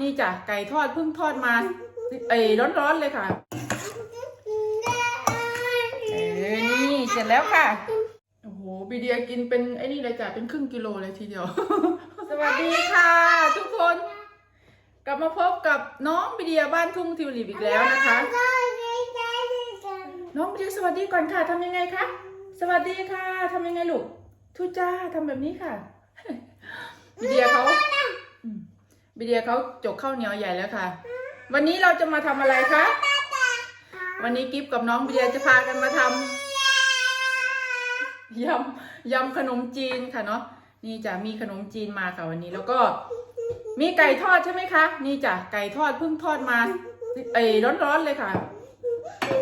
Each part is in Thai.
นี่จ้ะไก่ทอดเพิ่งทอดมาเอ้ยร้อนๆเลยค่ะเออนี่เสร็จแล้วค่ะโอ้โหบีเดียกินเป็นไอ้นี่เลยจ้ะเป็นครึ่งกิโลเลยทีเดียว สวัสดีค่ะ ทุกคน กลับมาพบกับน้องบีเดียบ้านทุ่งทิวลิปอีกแล้วนะคะ น้องบีเดียสวัสดีก่อนค่ะทำยังไงคะสวัสดีค่ะทำยังไงลูกทุจ้าทำแบบนี้ค่ะบีเดียเขาอืม บีเดียเขาจกข้าวเหนียวใหญ่แล้วค่ะ วันนี้เราจะมาทำอะไรคะ วันนี้กิฟกับน้องบีเดียจะพากันมาทำยำยำขนมจีนค่ะเนาะ นี่จะมีขนมจีนมาค่ะวันนี้แล้วก็ มีไก่ทอดใช่ไหมคะ นี่จ้ะไก่ทอดเพิ่งทอดมาเอ้ร้อนๆเลยค่ะ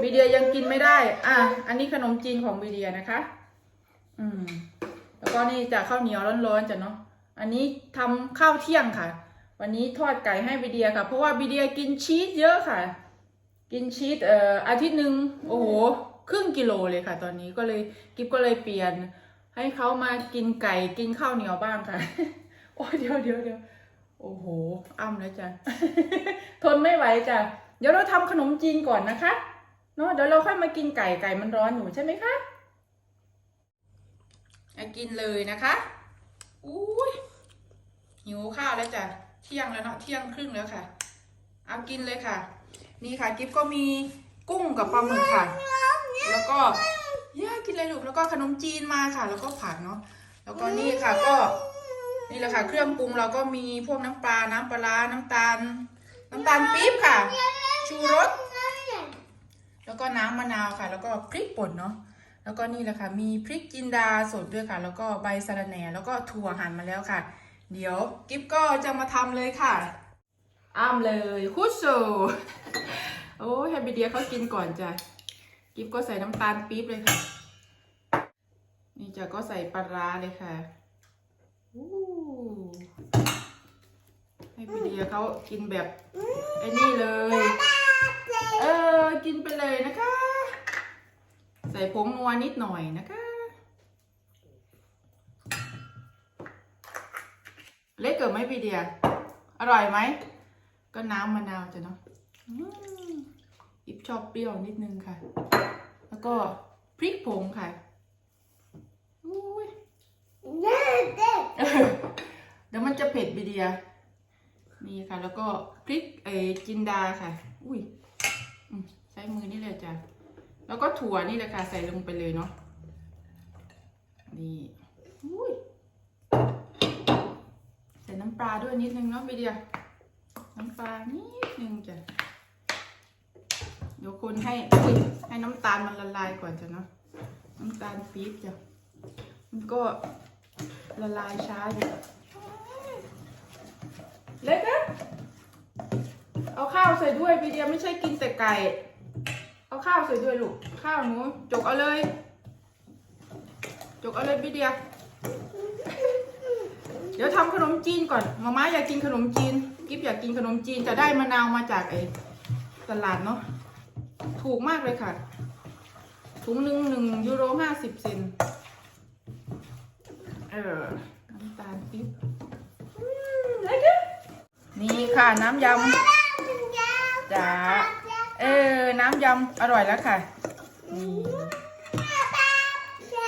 บีเดียยังกินไม่ได้ อะ อันนี้ขนมจีนของบีเดียนะคะ อืม แล้วก็นี่จะข้าวเหนียวร้อนๆจ้ะเนาะ อันนี้ทำข้าวเที่ยงค่ะ วันนี้ทอดไก่ให้บีเดียค่ะ เพราะว่าบีเดียกินชีสเยอะค่ะ กินชีสเอ่ออาทิตย์หนึ่งโอ้โหครึ่งกิโลเลยค่ะ ตอนนี้ก็เลยกิฟก็เลยเปลี่ยน ให้เขามากินไก่กินข้าวเหนียวบ้างค่ะ โอ้เดี๋ยวเดี๋ยวเดี๋ยวโอ้โหอ้ำแล้วจ้ะทนไม่ไหวจ้ะเดี๋ยวเราทำขนมจีนก่อนนะคะเนาะเดี๋ยวเราค่อยมากินไก่ไก่มันร้อนอยู่ใช่ไหมคะกินเลยนะคะอุ้ยหิวข้าวแล้วจ้ะ เที่ยงแล้วเนาะเที่ยงครึ่งแล้วค่ะ เอากินเลยค่ะ นี่ค่ะกิฟก็มีกุ้งกับปลาหมึกค่ะ แล้วก็ย่ากินเลยลูกแล้วก็ขนมจีนมาค่ะ แล้วก็ผักเนาะแล้วก็นี่ค่ะก็นี่แหละค่ะ เครื่องปรุงเราก็มีพวกน้ำปลา น้ำปลาร้าน้ำตาล น้ำตาลปี๊บค่ะ ชูรส แล้วก็น้ำมะนาวค่ะ แล้วก็พริกป่นเนาะ แล้วก็นี่แหละค่ะ มีพริกจินดาสดด้วยค่ะ แล้วก็ใบสะระแหน่ แล้วก็ถั่วหั่นมาแล้วค่ะ เดี๋ยวกิฟก็จะมาทำเลยค่ะ อ้ามเลยคุชโซโอ้ยให้บีเดียเขากินก่อนจ้ะกิฟก็ใส่น้ำตาลปี๊บเลยค่ะ นี่จ้ะก็ใส่ปลาร้าเลยค่ะให้บีเดียเขากินแบบไอ้นี่เลย เออ กินไปเลยนะคะ ใส่ผงนัวนิดหน่อยนะคะ เล็กเกิดไหมพี่เดีย อร่อยไหม ก็น้ำมะนาวจ้ะเนาะอิบชอบเปรี้ยวนิดนึงค่ะ แล้วก็พริกผงค่ะอุ้ยเออเดี๋ยวมันจะเผ็ดบีเดีย นี่ค่ะ แล้วก็พริกเอจินดาค่ะ อุ้ยใช้มือนี่เลยจ้ะ แล้วก็ถั่วนี่แหละค่ะ ใส่ลงไปเลยเนาะ นี่อุ้ย ใส่น้ำปลาด้วยนิดนึงเนาะบีเดียน้ำปลานิดนึงจ้ะเดี๋ยวคนให้ให้น้ำตาลมันละลายก่อนจ้ะเนาะน้ำตาลปี๊บจ้ะมันก็ละลายช้าอยู่เล็กนะเอาข้าวใส่ด้วยพี่เดียไม่ใช่กินแต่ไก่เอาข้าวใส่ด้วยลูกข้าวหนูจกเอาเลย จกเอาเลยพี่เดีย เดี๋ยวทำขนมจีนก่อนมาม่าอยากกินขนมจีน กิฟอยากกินขนมจีนจะได้มะนาวมาจากไอ้ตลาดเนาะถูกมากเลยค่ะ ถุงหนึ่งหนึ่งยูโรห้าสิบเซนเออน้ำตาลปิ๊บนี่ค่ะน้ำยำจ๋าเออ น้ำยำอร่อยแล้วค่ะนี่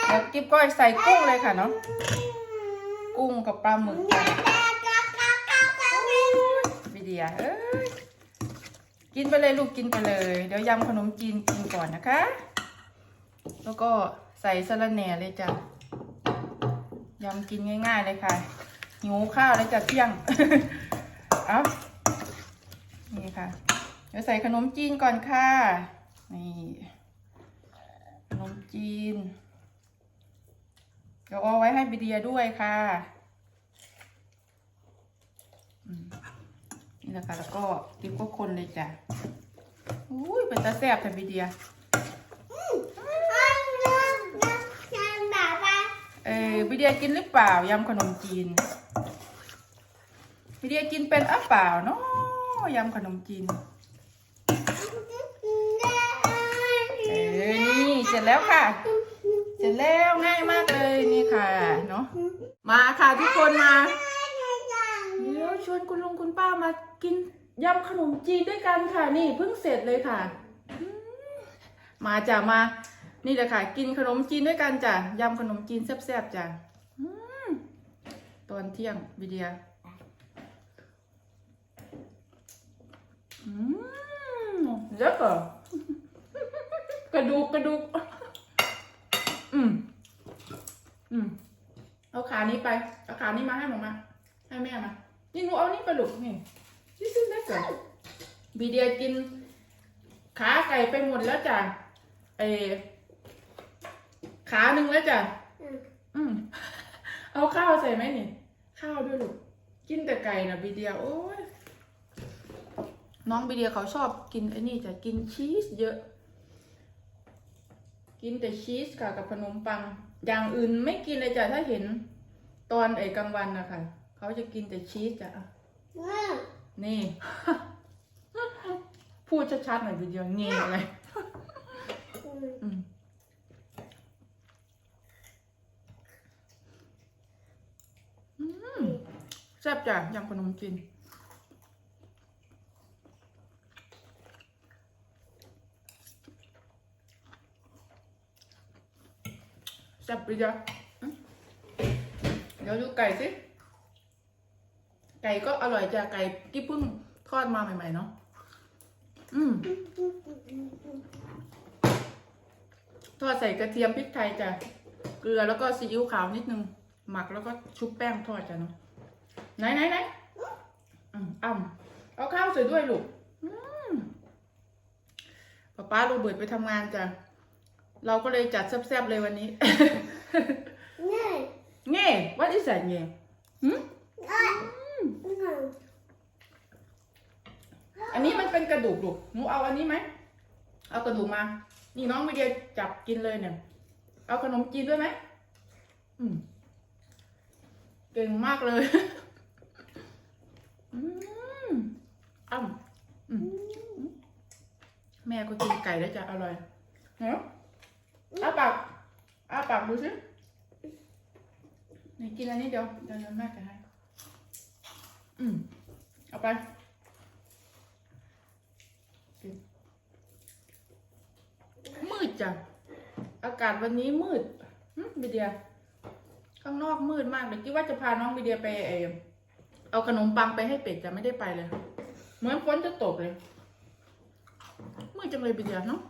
เดี๋ยวกิ๊บก็ใส่กุ้งเลยค่ะเนาะ กุ้งกับปลาหมึกค่ะวิเดียเอ้ยกินไปเลยลูกกินไปเลย เดี๋ยวยำขนมจีนกินก่อนนะคะ แล้วก็ใส่สะระแหน่เลยจ้ะยำกินง่ายๆเลยค่ะหิวข้าวแล้วจะเที่ยงเอานี่ค่ะ เดี๋ยวใส่ขนมจีนก่อนค่ะ นี่ ขนมจีน เดี๋ยวเอาไว้ให้บิเดียด้วยค่ะนี่แหละค่ะแล้วก็ติ๊บก็คนเลยจ้ะอุ้ยเป็นตาแซ่บค่บิเดียเออบิเดียกินหรือเปล่ายำขนมจีนบิเดียกินเป็นอะเปล่าเนาะยำขนมจีนเออนี่เสร็จแล้วค่ะ เสร็จแล้วง่ายมากเลยนี่ค่ะเนาะมาค่ะทุกคนมาเย้ยวชวนคุณลุงคุณป้ามากินยำขนมจีนด้วยกันค่ะ นี่เพิ่งเสร็จเลยค่ะมาจ้ะมานี่แหละค่ะ กินขนมจีนด้วยกันจ้ะยำขนมจีนแซ่บๆจ้ะตอนเที่ยงวิเดียอืมเยอะเหรอกระดูกกระดูก อืม อืม เอาขานี้ไปเอาขานี้มาให้หมอมา ให้แม่มา นี่หนูเอานี่ไปลูกนี่นี่ซื้อได้ก่อนบีเดียกิน ขาไก่ไปหมดแล้วจ้ะเออขาหนึ่งแล้วจ้ะ อืม เอาข้าวใส่ไหมนี่ ข้าวด้วยลูก กินแต่ไก่นะบีเดียโอ้ยน้องบีเดียเขาชอบกินไอ้นี่จ้ะ กินชีสเยอะ กินแต่ชีสค่ะกับขนมปัง อย่างอื่นไม่กินเลยจ้ะถ้าเห็นตอนไอ้กลางวันนะคะเขาจะกินแต่ชีสจ้ะอะนี่ พูดชัดๆหน่อยวิดีโอเงี้ยเลยอืมอืมแซ่บจ้ะยำขนมจีน แซ่บไปจ้ะเดี๋ยวดูไก่สิ ไก่ก็อร่อยจ้ะไก่ที่เพิ่งทอดมาใหม่ๆเนาะ อืม ทอดใส่กระเทียมพริกไทยจ้ะ เกลือแล้วก็ซีอิ๊วขาวนิดนึง หมักแล้วก็ชุบแป้งทอดจ้ะเนาะ ไหนไหนไหนอืมอ่ำเอาข้าวใส่ด้วยลูกอืมป๊าป้าโรเบิร์ตไปทำงานจ้ะ เราก็เลยจัดแซ่บๆเลยวันนี้เง่ what is that เง่หืมอันนี้มันเป็นกระดูกลูกหนูเอาอันนี้ไหม เอากระดูกมา นี่น้องไม่เดียจับกินเลยเนี่ย เอาขนมจีนด้วยไหมอืม เก่งมากเลย อืมอ้ำอืมแม่ก็กินไก่แล้วจะอร่อยเนาะ อ้าปากอ้าปากดูสินี่กินอันนี้เดี๋ยวเดี๋ยวแม่จะให้ อืมเอาไปมืดจังอากาศวันนี้มืดหึวิเดีย ข้างนอกมืดมากเลยคิดว่าจะพาน้องวิเดียไปเอเอาขนมปังไปให้เป็ดจะไม่ได้ไปเลย เหมือนฝนจะตกเลย มืดจังเลยวิเดียเนาะ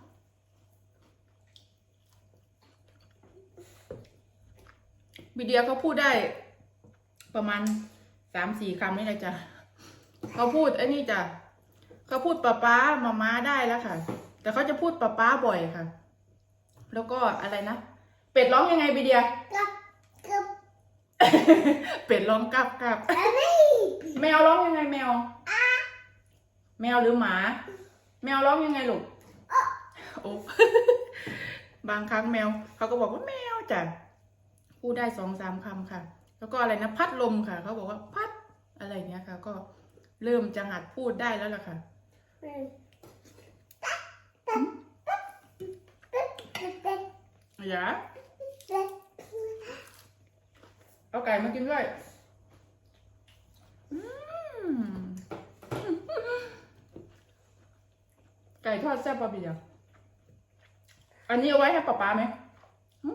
วิเดียเขาพูดได้ประมาณสามสี่คำนี่แหละจ้ะเขาพูดไอ้นี่จ้ะเขาพูดป๊าป๊ามาม้าได้แล้วค่ะ แต่เขาจะพูดป๊าป๊าบ่อยค่ะ แล้วก็อะไรนะเป็ดร้องยังไงบีเดียเป็ดร้องกับกับแมวร้องยังไงแมวแมวหรือหมา แมวร้องยังไงลูกโอ้บางครั้งแมวเขาก็บอกว่าแมวจ้ะ พูดได้สองสามคำค่ะ แล้วก็อะไรนะพัดลมค่ะ เขาบอกว่าพัดอะไรเนี้ยค่ะ ก็เริ่มจะหัดพูดได้แล้วล่ะค่ะอย่าเอาไก่มากินด้วยอืมไก่ทอดแซ่บปะเบียร์อันนี้เอาไว้ให้ป๊าป๊าไหมหึ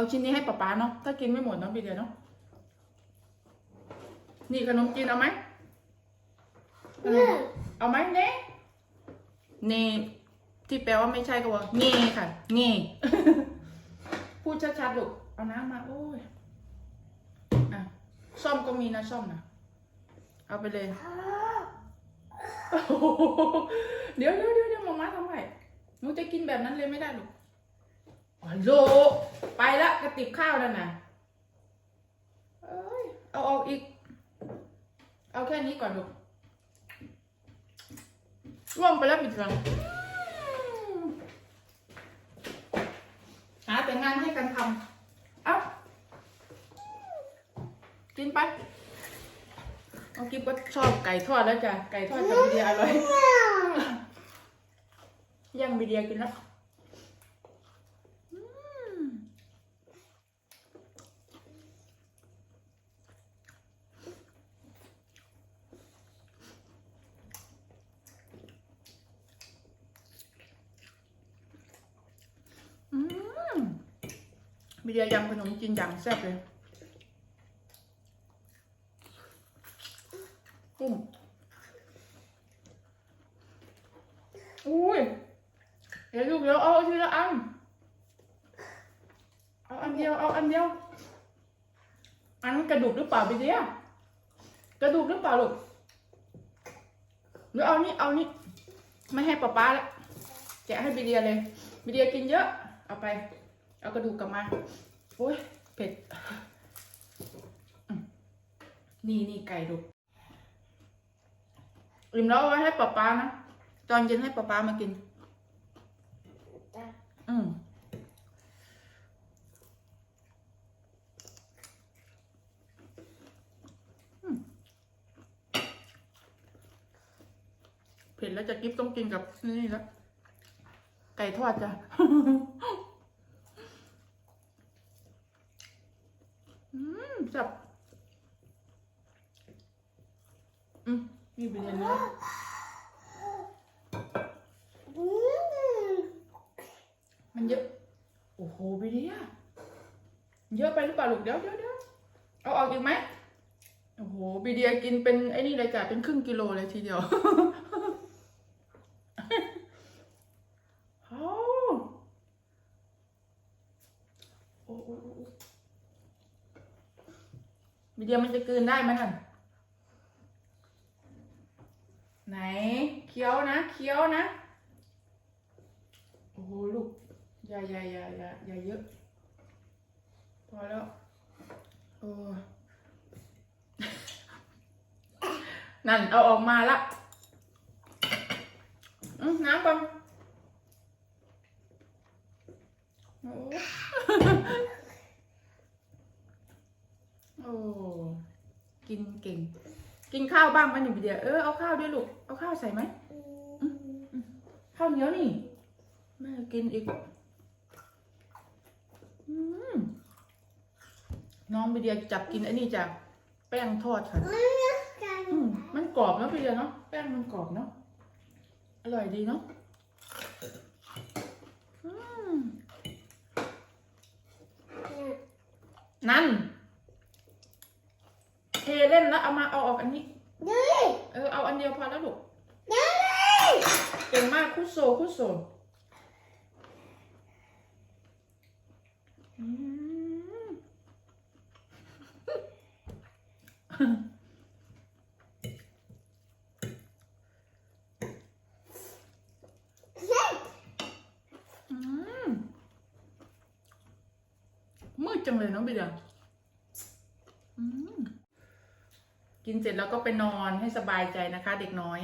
เอาชิ้นนี้ให้ป๊าป๊าเนาะ ถ้ากินไม่หมดเนาะบีเดียเนาะ นี่ขนมจีนเอาไหม เอาไหมเน่เน่ที่แปลว่าไม่ใช่ก็ว่าเง่ค่ะ เง่พูดชัดๆลูก เอาน้ำมา โอ้ยอะส้อมก็มีนะส้อมนะเอาไปเลยโอ้โหเดี๋ยวเดี๋ยวเดี๋ยวเดี๋ยวมาม่าทำไมหนูจะกินแบบนั้นเลยไม่ได้หรอก อ๋อโลไปละกระติบข้าวนั่นน่ะเอ้ยเอาออกอีก เอาแค่นี้ก่อนลูกร่วงไปแล้วปิดรังหาแต่งานให้กันทำเอากินไปเอากิ๊บก็ชอบไก่ทอดแล้วจ้ะไก่ทอดกับบีเดียอร่อยย่างบีเดียกินแล้วอืม มีเดียยำขนมจีนอย่างแซ่บเลยกุ้งอุ้ยเดี๋ยวลูกเดี๋ยวเอาทีละอัน เอาอันเดียว เอาอันเดียว อันกระดูกหรือเปล่าพี่เดียกระดูกหรือเปล่าลูกหรือเอานี่เอานี่ไม่ให้ป๊าป๊าแล้วแกะให้บีเดียเลยบีเดียกินเยอะ เอาไป เอากระดูกกลับมาโอ้ยเผ็ดอืมนี่นี่ไก่ดูอิ่มแล้วเอาไว้ให้ป๊าป๊านะ ตอนเย็นให้ป๊าป๊ามากิน อืมเผ็ดแล้วจะกิฟต้องกินกับนี่แล้วไก่ทอดจ้ะ อืมจับอืมนี่เป็นยังไงมันเยอะ โอ้โหไปเดียเยอะไปหรือเปล่าลูกเดี๋ยวเดี๋ยวเดี๋ยวเอาออกอีกไหมโอ้โหบีเดียกินเป็นไอ้นี่เลยจ้ะเป็นครึ่งกิโลเลยทีเดียว โอ้โอ้โอ้โอ้บีเดียมันจะกลืนได้ไหมน่ะไหนเคี้ยวนะเคี้ยวนะโอ้โหลูกอย่าอย่าอย่าอย่าอย่าเยอะพอแล้วโอ้นั่นเอาออกมาละอืมน้ำก่อนโอ้ อ้กินเก่ง กินข้าวบ้างไหมหนึ่งเดียเออเอาข้าวด้วยลูกเอาข้าวใส่ไหมข้าวเหนียวนี่แม่กินอีกอน้องไปเดียจับกินไอ้นี่จากแป้งทอดค่ะมมันกรอบเนาะพี่เดียเนาะแป้งมันกรอบเนาะอร่อยดีเนาะนั่น เทเล่นแล้วเอามาเอาออกอันนี้เออเอาอันเดียวพอแล้วลูกเก่งมากคุโซคุโซอืมอืมมืดจังเลยเนาะพี่เดียอืม กินเสร็จแล้วก็ไปนอนให้สบายใจนะคะ เด็กน้อย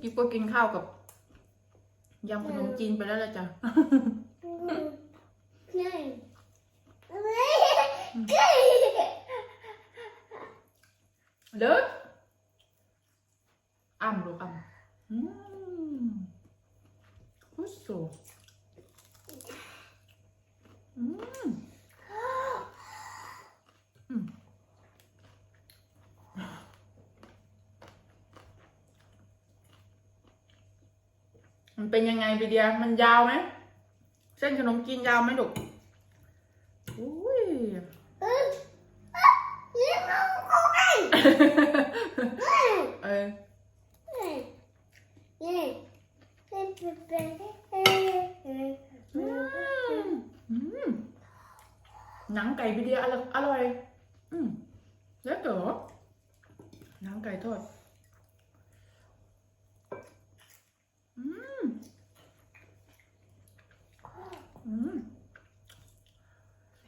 กิ๊บก็กินข้าวกับยำขนมจีนไปแล้วละจ้ะ เด้ออ่ำลูกอ่ำอืมพุโซอืมอืม มันเป็นยังไงไปเดียมันยาวไหมเส้นขนมจีนยาวไหมลูกอุ้ยเอออืมอืมหนังไก่วิเดียออยอร่อยอืมแล้วเต๋อหนังไก่ทอดอืม อืม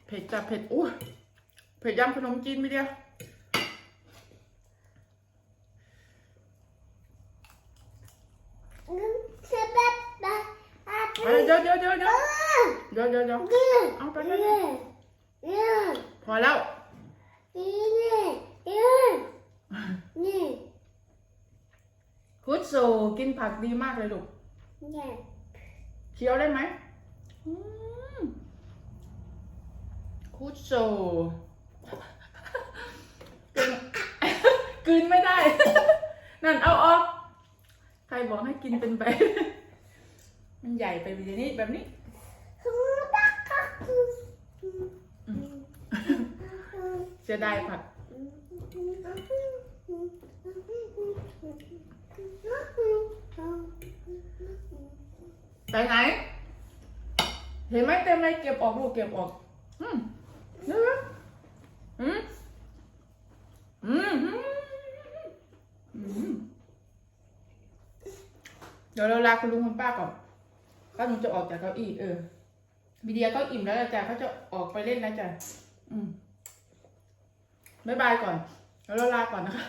เผ็ดจับเผ็ดอู้เผ็ดยำขนมจีนวิเดียเอ้ยเดี๋ยวเดี๋ยวเดี๋ยวเดี๋ยวเดี๋ยวเดี๋ยวเดี๋ยวเอาไปเลยพอแล้วพุทโซกินผักดีมากเลยลูกเคี้ยวได้ไหมอืม คุดโซกลืนกลืนไม่ได้ นั่นเอาออก ใครบอกให้กินเป็นใบมันใหญ่ไปแบบนี้แบบนี้เสียดายผักไปไหน เห็นไหมเต็มเลยเก็บออกลูกเก็บออก อืมนี่นะอืมอืมอืมอืมเดี๋ยวเราลาคุณลุงคุณป้าก่อนป้าหนูจะออกจากเก้าอี้เออวิเดียก็อิ่มแล้วล่ะจ้ะเขาจะออกไปเล่นแล้วจ้ะอืมบ๊ายบายก่อนแล้วเราลาก่อนนะคะ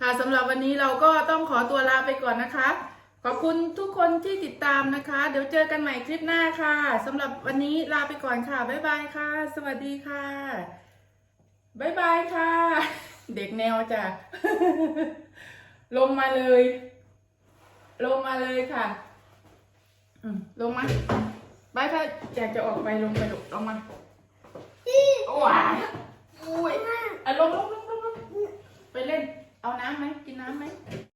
ค่ะสำหรับวันนี้เราก็ต้องขอตัวลาไปก่อนนะคะ ขอบคุณทุกคนที่ติดตามนะคะ เดี๋ยวเจอกันใหม่คลิปหน้าค่ะสำหรับวันนี้ลาไปก่อนค่ะ บ๊ายบายค่ะ สวัสดีค่ะ บ๊ายบายค่ะ เด็กแนวจ้ะ ลงมาเลย ลงมาเลยค่ะลงมาบายถ้าอยากจะออกไปลงไปลงลงมาโอ้ยอุ้ยอะลงลงลงลงไปเล่น เอาน้ำไหมกินน้ำไหม